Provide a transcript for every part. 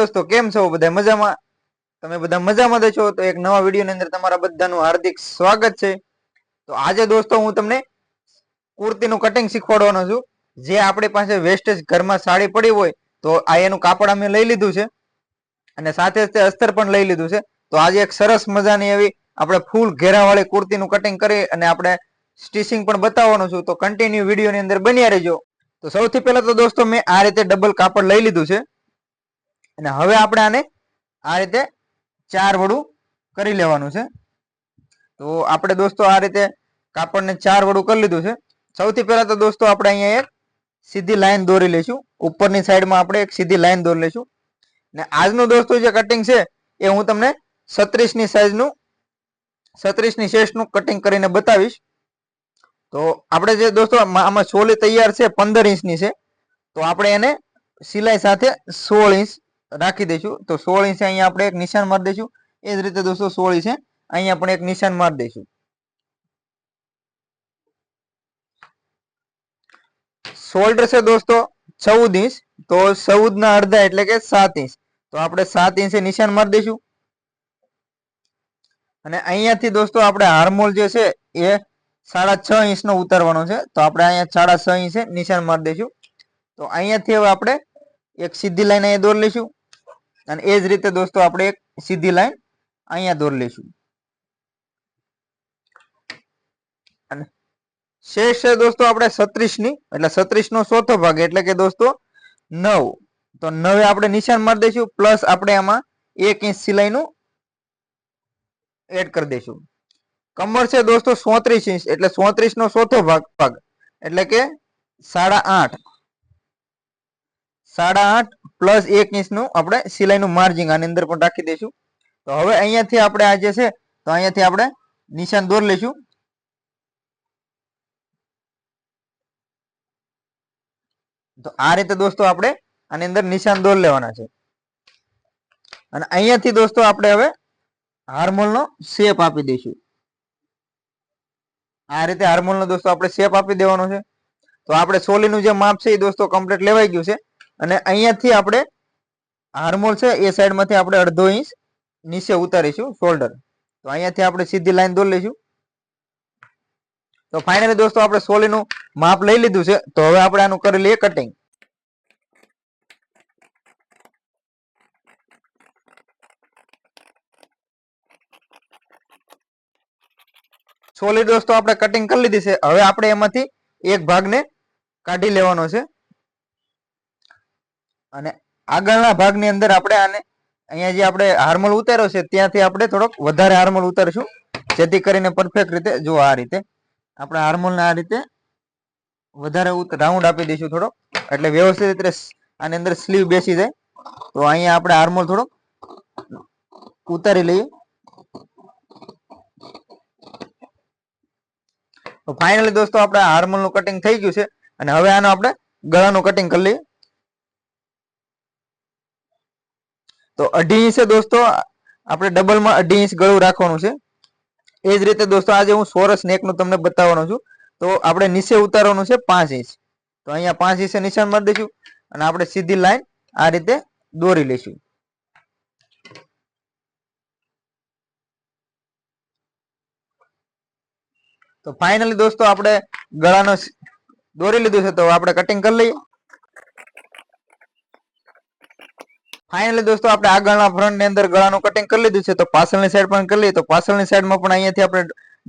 દોસ્તો, કેમ છો બધા મજામાં? તમે બધા મજામાં છો? તો એક નવા વિડીયોની અંદર તમારા બધાનું હાર્દિક સ્વાગત છે. તો આજે દોસ્તો હું તમને કુર્તીનું કટિંગ શીખવાડવાનો છું. જે આપણી પાસે વેસ્ટેજ ઘરમાં સાડી પડી હોય, તો આ એનું કાપડ અમે લઈ લીધું છે. અને સાથે તે અસ્તર પણ લઈ લીધું છે. તો આજે એક સરસ મજાની એવી આપણે ફૂલ ઘેરાવાળી કુર્તીનું કટિંગ કરી અને આપણે સ્ટિચિંગ પણ બતાવવાનું છું. તો કન્ટિન્યુ વિડીયોની અંદર બન્યા રહેજો. તો સૌથી પહેલા તો દોસ્તો મેં આ રીતે ડબલ કાપડ લઈ લીધું છે. અને હવે આપણે આને આ રીતે ચાર વડું કરી લેવાનું છે. તો આપણે દોસ્તો આ રીતે કાપડને ચાર વડું કરી લીધું છે. સૌથી પહેલા તો દોસ્તો આપણે અહીંયા એક સીધી લાઈન દોરી લઈશું. ઉપરની સાઈડમાં આપણે એક સીધી લાઈન દોરી લઈશું. ને આજનું દોસ્તો જે કટિંગ છે એ હું તમને સત્રીસની સાઈઝનું સત્રીસની શેષનું કટિંગ કરીને બતાવીશ. તો આપણે જે દોસ્તો આમાં સોલી તૈયાર છે પંદર ઇંચની છે. તો આપણે એને સિલાઈ સાથે સોળ ઇંચ રાખી દઈશું. તો સોળ ઇંચે અહીંયા આપણે એક નિશાન મારી દઈશું. એ જ રીતે દોસ્તો સોળ ઇંચે અહીંયા પણ એક નિશાન મારી દઈશું. શોલ્ડર છે દોસ્તો ચૌદ ઇંચ. તો ચૌદ ના અડધા એટલે કે સાત ઇંચ. તો આપણે સાત ઇંચે નિશાન મારી દઈશું. અને અહીંયાથી દોસ્તો આપણે હાર્મોલ જે છે, એ સાડા છ ઇંચ નો ઉતારવાનો છે. તો આપણે અહીંયા સાડા છ ઇંચે નિશાન મારી દઈશું. તો અહીંયાથી હવે આપણે એક સીધી લાઈન અહીંયા દોરી લઈશું. અને એ જ રીતે દોસ્તો આપણે એક સીધી લાઈન અહીંયા દોરી લઈશું. અને શેષ છે દોસ્તો આપણે છત્રીસની એટલે છત્રીસ નો ચોથો ભાગ, એટલે કે દોસ્તો નવ. તો નવે આપણે નિશાન મારી દઈશું, પ્લસ આપણે આમાં એક ઇંચ સિલાઈનું એડ કરી દઈશું. કમર છે દોસ્તો સોત્રીસ ઇંચ, એટલે સોત્રીસ નો ચોથો ભાગ ભાગ. એટલે કે સાડા આઠ. સાડા આઠ પ્લસ એક ઇંચનું આપણે સિલાઈનું માર્જિંગ આની અંદર પણ રાખી દઈશું. તો હવે અહીંયાથી આપણે આ જે છે, તો અહીંયાથી આપણે નિશાન દોર લઈશું. તો આ રીતે દોસ્તો આપણે આની અંદર નિશાન દોર લેવાના છે. અને અહીંયાથી દોસ્તો આપણે હવે હાર્મોલનો શેપ આપી દઈશું. આ રીતે હાર્મોલનો દોસ્તો આપણે શેપ આપી દેવાનો છે. તો આપણે સોલીનું જે માપ છે એ દોસ્તો કમ્પ્લીટ લેવાઈ ગયું છે. અને અહીંયાથી આપણે હાર્મોલ છે, એ સાઈડમાંથી આપણે અડધો ઇંચ નીચે ઉતારીશું શોલ્ડર. તો અહીંયાથી આપણે સીધી લાઈન દોરી લઈશું. તો ફાઇનલી દોસ્તો આપણે સોલીનું માપ લઈ લીધું છે, તો હવે આપણે આનું કરી લઈએ કટિંગ સોલી દોસ્તો આપણે કટિંગ કરી લીધી છે, હવે આપણે એમાંથી એક ભાગને કાઢી લેવાનો છે. અને આગળના ભાગની અંદર આપણે આને અહીંયા જે આપણે હાર્મોલ ઉતાર્યો છે, ત્યાંથી આપણે થોડોક વધારે હાર્મોલ ઉતારીશું. જેથી કરીને પરફેક્ટ રીતે, જો આ રીતે આપણે હાર્મોલને આ રીતે વધારે રાઉન્ડ આપી દઈશું થોડોક. એટલે વ્યવસ્થિત રીતે આની અંદર સ્લીવ બેસી જાય. તો અહીંયા આપણે હાર્મોલ થોડોક ઉતારી લઈએ. તો ફાઇનલી દોસ્તો, આપણે હાર્મોલનું કટિંગ થઈ ગયું છે. અને હવે આનું આપણે ગળાનું કટિંગ કરી લઈએ. તો અઢી ઇંચે દોસ્તો, આપણે ડબલમાં અઢી ઇંચ ગળું રાખવાનું છે. એ જ રીતે દોસ્તો, આજે હું સોરસ નેકનું તમને બતાવવાનો છું. તો આપણે નીચે ઉતારવાનું છે પાંચ ઇંચ. તો અહીંયા પાંચ ઇંચે નિશાન મારી દઈશું અને આપણે સીધી લાઈન આ રીતે દોરી લઈશું. તો ફાઇનલી દોસ્તો, આપણે ગળાનો દોરી લીધું છે તો આપણે કટિંગ કરી લઈએ. ફાઇનલી દોસ્તો, આપણે આગળના ફ્રન્ટની અંદર ગળાનું કટિંગ કરી લીધું છે. તો પાછળની સાઈડ પણ કરી લઈએ. તો પાછળની સાઈડમાં પણ અહીંયાથી આપણે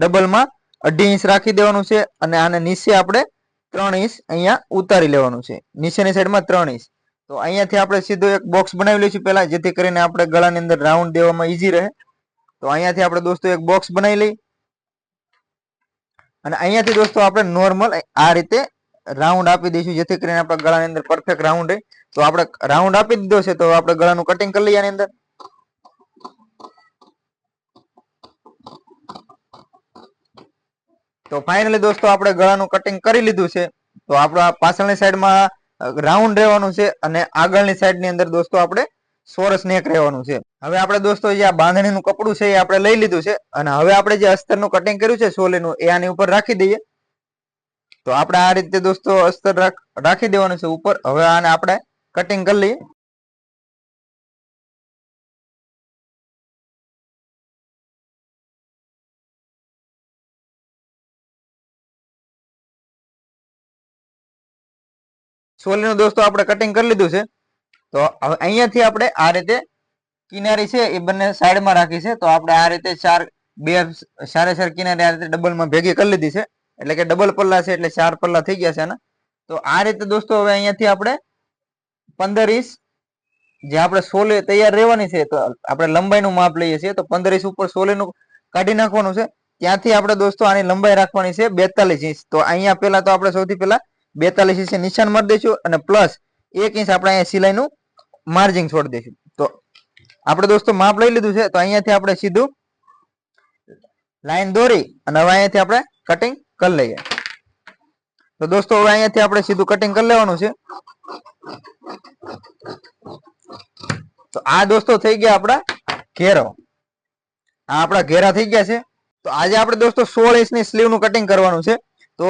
ડબલમાં અઢી ઇંચ રાખી દેવાનું છે અને આને નીચે આપણે ત્રણ ઇંચ અહીંયા ઉતારી લેવાનું છે. નીચેની સાઈડમાં ત્રણ ઇંચ. તો અહીંયાથી આપણે સીધો એક બોક્સ બનાવી લઈશું પહેલાં, જેથી કરીને આપણે ગળાની અંદર રાઉન્ડ દેવામાં ઈઝી રહે. તો અહીંયાથી આપણે દોસ્તો એક બોક્સ બનાવી લઈ અને અહીંયાથી દોસ્તો આપણે નોર્મલ આ રીતે રાઉન્ડ આપી દઈશું, જેથી કરીને આપણા ગળાની અંદર પરફેક્ટ રાઉન્ડ રહે. તો આપણે રાઉન્ડ આપી દીધો છે, તો આપણે ગળાનું કટિંગ કરી લઈએ અંદર. તો ફાઇનલી દોસ્તો, આપણે ગળાનું કટિંગ કરી લીધું છે. તો આપણા પાછળની સાઈડમાં રાઉન્ડ રહેવાનું છે અને આગળની સાઈડની અંદર દોસ્તો, આપણે સોરસ નેક રહેવાનું છે. હવે આપણે દોસ્તો, જે આ બાંધણીનું કપડું છે એ આપણે લઈ લીધું છે અને હવે આપણે જે અસ્તરનું કટિંગ કર્યું છે સોલેનું, એ આની ઉપર રાખી દઈએ. તો આપણે આ રીતે દોસ્તો અસ્તર રાખી દેવાનું છે ઉપર. હવે આને આપણે कटिंग कर ली સોલીનું દોસ્તો આપણે કટિંગ કરી લીધું છે. તો હવે અહીંયાથી આપણે આ રીતે કિનારી છે એ બંને સાઈડમાં રાખી છે. તો આપણે આ રીતે ચાર, બે સારે સાર કિનારી આ રીતે ડબલમાં ભેગી કરી લીધી છે. એટલે કે ડબલ પલ્લા છે એટલે ચાર પલ્લા થઈ ગયા છે ને તો આ રીતે દોસ્તો હવે અહીંયાથી આપણે પંદર ઇંચ જે આપણે સોલે તૈયાર રહેવાની છે, તો આપણે લંબાઈનું માપ લઈએ છીએ, તો પંદર ઇંચ ઉપર સોલેનું કાઢી નાખવાનું છે. ત્યાંથી આપણે દોસ્તો આની લંબાઈ રાખવાની છે બેતાલીસ ઇંચ તો અહીંયા પહેલા તો આપણે સૌથી પહેલા બેતાલીસ ઇંચ નિશાન મારી દઈશું અને પ્લસ એક ઇંચ આપણે અહીંયા સિલાઈનું માર્જિન છોડી દઈશું. તો આપણે દોસ્તો માપ લઈ લીધું છે, તો અહીંયાથી આપણે સીધું લાઈન દોરી અને હવે અહીંયાથી આપણે કટિંગ કરી લઈએ. તો દોસ્તો હવે અહીંયાથી આપણે સીધું કટિંગ કરી લેવાનું છે. તો આ દોસ્તો થઈ ગયા આપણા ઘેરો. આ આપણા ઘેરા થઈ ગયા છે. તો આજે આપણે દોસ્તો સોળ ઇંચની સ્લીવનું કટિંગ કરવાનું છે. તો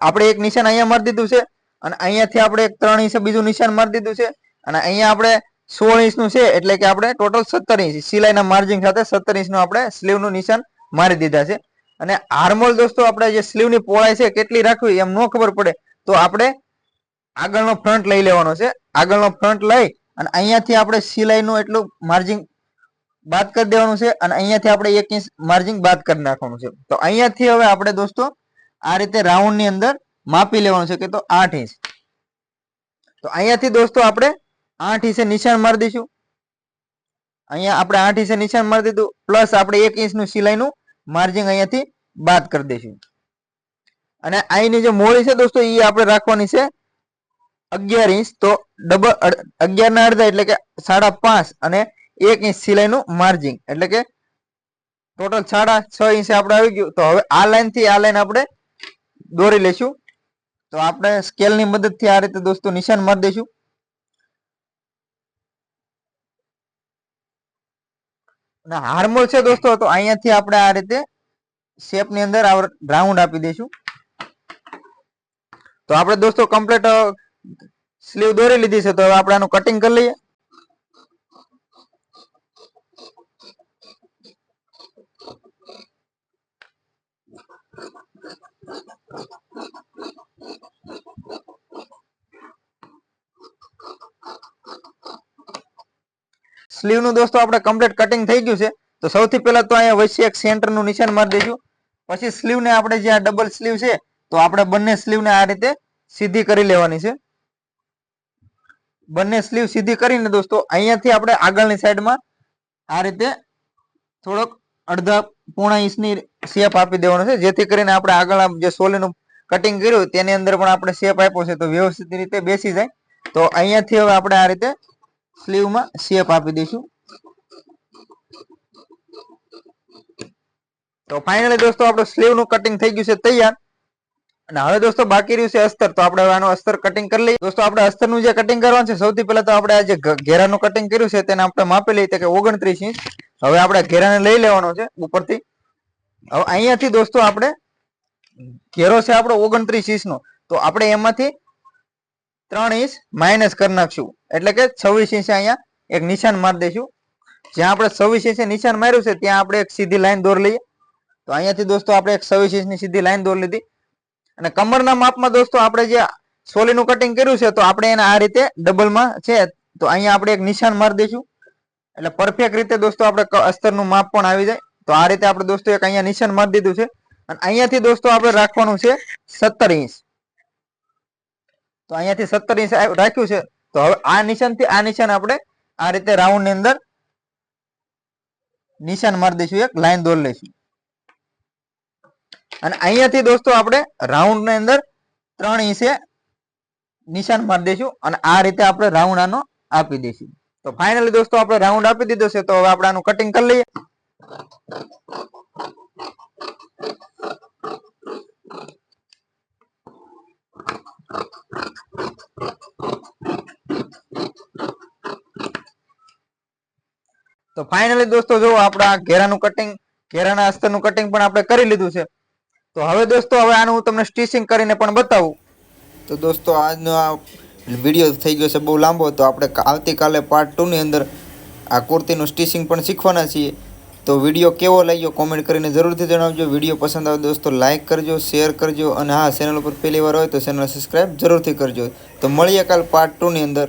આપણે એક નિશાન અહીંયા મારી દીધું છે અને અહીંયાથી આપણે એક ત્રણ ઇંચ બીજું નિશાન મારી દીધું છે. અને અહીંયા આપણે સોળ ઇંચનું છે એટલે કે આપણે ટોટલ સત્તર ઇંચ, સિલાઈના માર્જિંગ સાથે સત્તર ઇંચનું આપણે સ્લીવનું નિશાન મારી દીધા છે. અને આર્મોલ દોસ્તો, આપણે જે સ્લીવની પહોળાઈ છે, કેટલી રાખવી, એમ ન ખબર પડે. તો આપણે આગળનો ફ્રન્ટ લઈ લેવાનો છે. આગળનો ફ્રન્ટ લઈ અને અહીંયાથી આપણે સિલાઈનું એટલું માર્જિંગ બાદ કરી દેવાનું છે અને અહીંયાથી આપણે એક ઇંચ માર્જિંગ બાદ કરી નાખવાનું છે. તો અહીંયાથી હવે આપણે દોસ્તો આ રીતે રાઉન્ડની અંદર માપી લેવાનું છે કે તો આઠ ઇંચ તો અહીંયાથી દોસ્તો આપણે આઠ ઇંચે નિશાન મારી દઈશું. અહીંયા આપણે આઠ ઇંચે નિશાન મારી દીધું પ્લસ આપણે એક ઇંચનું સિલાઈનું માર્જિંગ અહીંયાથી બાદ કરી દઈશું. અને અહીંની જે મોળી છે દોસ્તો એ આપણે રાખવાની છે અગિયાર ઇંચ, તો ડબલ અગિયાર ના અડધા એટલે કે સાડા પાંચ અને એક ઇંચ સિલાઈનું માર્જિંગ એટલે કે ટોટલ સાડા છ ઇંચ આપણે આવી ગયું. તો હવે આ લાઈનથી આ લાઈન આપણે દોરી લેશું તો આપણે સ્કેલની મદદથી આ રીતે દોસ્તો નિશાન મારી દઈશું. અને હાર્મોલ છે દોસ્તો, તો અહીંયાથી આપણે આ રીતે શેપની અંદર રાઉન્ડ આપી દઈશું. તો આપણે દોસ્તો કમ્પ્લીટ સ્લીવ દોરી લીધી છે, તો હવે આપણે આનું કટિંગ કરી લઈએ. સ્લીવનું દોસ્તો આપણે કમ્પ્લીટ કટિંગ થઈ ગયું છે. તો સૌથી પહેલા તો અહીંયા વચ્ચે એક સેન્ટરનું નિશાન મારી દઈશું પછી સ્લીવ ને આપણે જે આ ડબલ સ્લીવ છે, તો આપણે બંને સ્લીવ ને આ રીતે સીધી કરી લેવાની છે. બંને સ્લીવ સીધી કરીને દોસ્તો, અહીંયાથી આપણે આગળની સાઈડમાં આ રીતે થોડોક અડધા પોણા ઇંચની શેપ આપી દેવાનો છે, જેથી કરીને આપણે આગળ જે સોલીનું કટિંગ કર્યું તેની અંદર પણ આપણે શેપ આપ્યો છે. તો વ્યવસ્થિત રીતે બેસી જાય. તો અહીંયાથી હવે આપણે આ રીતે સ્લીવમાં શેપ આપી દઈશું. તો ફાઇનલી દોસ્તો, આપણું સ્લીવનું કટિંગ થઈ ગયું છે તૈયાર. અને હવે દોસ્તો બાકી રહ્યું છે અસ્તર, તો આપણે આનું અસ્તર કટિંગ કરી લઈએ. દોસ્તો આપણે અસ્તરનું જે કટિંગ કરવાનું છે, સૌથી પહેલા તો આપણે આ જે ઘેરાનું કટિંગ કર્યું છે, તેને આપણે માપી લઈએ કે ઓગણત્રીસ ઇંચ. હવે આપણે ઘેરાને લઈ લેવાનો છે, ઉપરથી. હવે અહીંયાથી દોસ્તો આપણે ઘેરો છે આપણો ઓગણત્રીસ ઇંચ નો તો આપણે એમાંથી ત્રણ ઇંચ માઇનસ કરી નાખશું. એટલે કે છવ્વીસ ઇંચ અહીંયા એક નિશાન મારી દઈશું. જ્યાં આપણે છવ્વીસ ઇંચે નિશાન માર્યું છે, ત્યાં આપણે એક સીધી લાઈન દોર લઈએ. તો અહીંયાથી દોસ્તો આપણે એક છવ્વીસ ઇંચની સીધી લાઈન દોર લીધી. અને કમરના માપમાં દોસ્તો આપણે જે સોલીનું કટિંગ કર્યું છે, તો આપણે એને આ રીતે ડબલમાં છે, તો અહીંયા આપણે એક નિશાન મારી દઈશું. એટલે પરફેક્ટ રીતે દોસ્તો આપણે અસ્તરનું માપ પણ આવી જાય. તો આ રીતે આપણે દોસ્તો એક અહીંયા નિશાન મારી દીધું છે. અને અહીંયાથી દોસ્તો આપણે રાખવાનું છે સત્તર ઇંચ. તો અહીંયાથી સત્તર ઇંચ રાખ્યું છે. તો હવે આ નિશાનથી આ નિશાન આપણે આ રીતે રાઉન્ડની અંદર નિશાન મારી દઈશું, એક લાઈન દોર લઈશું. અને અહીંયાથી દોસ્તો આપણે રાઉન્ડની અંદર ત્રણ ઇંચે નિશાન મારી દઈશું અને આ રીતે આપણે રાઉન્ડ આનો આપી દઈશું. તો ફાઇનલી દોસ્તો આપણે રાઉન્ડ આપી દીધો છે, તો હવે આપણે આનું કટિંગ કરી લઈએ. તો ફાઇનલી દોસ્તો જો આપણા ઘેરાનું કટિંગ ઘેરાના અસ્તરનું કટિંગ પણ આપણે કરી લીધું છે તો હવે દોસ્તો, હવે આનું હું તમને સ્ટિચિંગ કરીને પણ બતાવું. તો દોસ્તો, આજનો આ વીડિયો થઈ ગયો છે બહુ લાંબો, તો આપણે આવતીકાલે પાર્ટ ટુની અંદર આ કુર્તીનું સ્ટિચિંગ પણ શીખવાના છીએ. તો વીડિયો કેવો લાગ્યો કોમેન્ટ કરીને જરૂરથી જણાવજો. વીડિયો પસંદ આવે દોસ્તો લાઇક કરજો શેર કરજો, અને હા ચેનલ ઉપર પહેલી વાર હોય તો ચેનલ સબસ્ક્રાઈબ જરૂરથી કરજો. તો મળીએ કાલ પાર્ટ ટુની અંદર.